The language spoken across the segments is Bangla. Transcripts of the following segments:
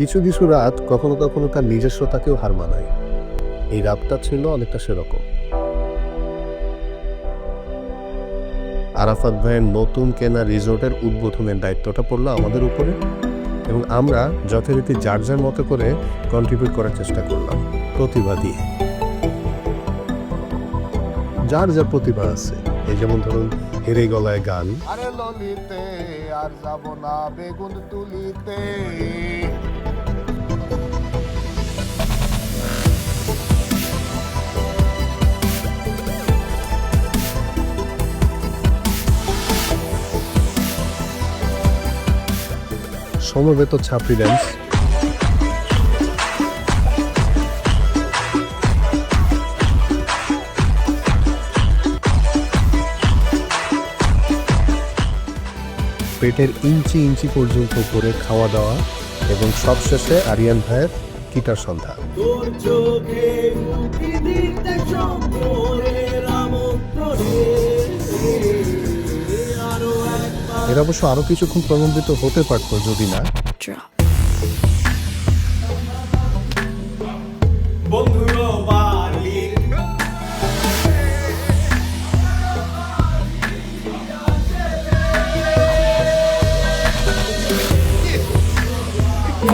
কিছু কিছু রাত কখনো কখনো তার নিজস্বতাকেও হার মানায়। এই রাতটা ছিল অনেকটা সেরকম। আরাফাত ভাইয়ের নতুন কেনা রিসোর্টের উদ্বোধনের দায়িত্বটা পড়ল আমাদের উপরে এবং আমরা যথারীতি যার যার মতো করে কন্ট্রিবিউট করার চেষ্টা করলাম, প্রতিভা দিয়ে। যার যার প্রতিভা আছে, এই যেমন ধরুন হেরে গলায় গান। ললিতে আর যাব না বেগুন তুলিতে। সমবেত ছাপড়ি ড্যান্স পেটের ইঞ্চি ইঞ্চি পর্যন্ত করে খাওয়া দাওয়া এবং সবশেষে আরিয়ান ভাইয়ের গিটার সন্ধ্যা এর অবশ্য আরও কিছুক্ষণ প্রলম্বিত হতে পারতো যদি না।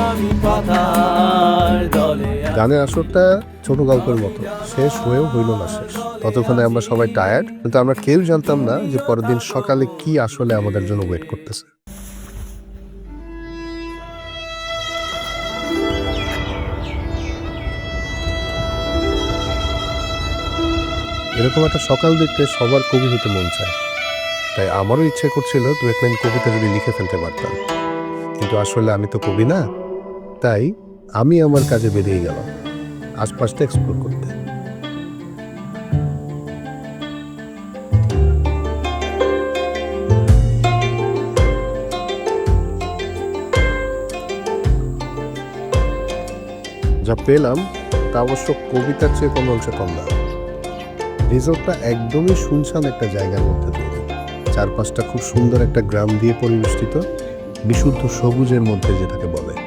আমি পাতার গানের আসরটা ছোট গল্পের মতো। শেষ হয়েও হইল না শেষ। ততক্ষণে আমরা সবাই টায়ার্ড কিন্তু আমরা কেউ জানতাম না যে পরের দিন সকালে কি আসলে আমাদের জন্য ওয়েট করতেছে। এরকম একটা সকাল দেখতে সবার কবি হতে মন চায়। তাই আমারও ইচ্ছে করছিল দু এক লাইন কবিতা যদি লিখে ফেলতে পারতাম। কিন্তু আসলে আমি তো কবি না। তাই আমি আমার কাজে বেরিয়ে গেলাম। আশপাশটা এক্সপ্লোর করতে। যা পেলাম, তা অবশ্য কবিতার চেয়ে কোনো অংশে কম না। রিসোর্টটা একদমই শুনশান একটা জায়গার মধ্যে তৈরি চারপাশটা খুব সুন্দর একটা গ্রাম দিয়ে পরিবেষ্টিত, বিশুদ্ধ সবুজের মধ্যে যেটাকে বলে।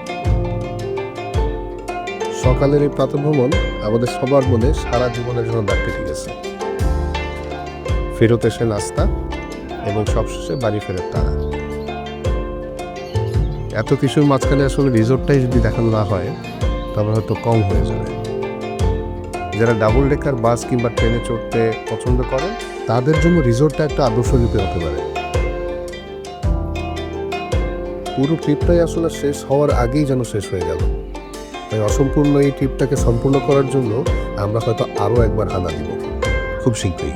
সকালের এই প্রাতভ্রমণ আমাদের সবার মনে সারা জীবনের জন্য দাগ কেটে গেছে। ফেরত এসে নাস্তা এবং সবশেষে বাড়ি ফেরত তারা এত কিছুর মাঝখানে আসলে রিসোর্টটাই যদি দেখানো না হয় তবে হয়তো কম হয়ে যাবে। যারা ডাবল ডেকার বাস কিংবা ট্রেনে চড়তে পছন্দ করেন, তাদের জন্য রিসোর্টটা একটা আদর্শ রূপে হতে পারে। পুরো ট্রিপটাই আসলে শেষ হওয়ার আগেই যেন শেষ হয়ে গেল। তাই অসম্পূর্ণ এই ট্রিপটাকে সম্পূর্ণ করার জন্য আমরা হয়তো আরও একবার হানা দিব। খুব শীঘ্রই।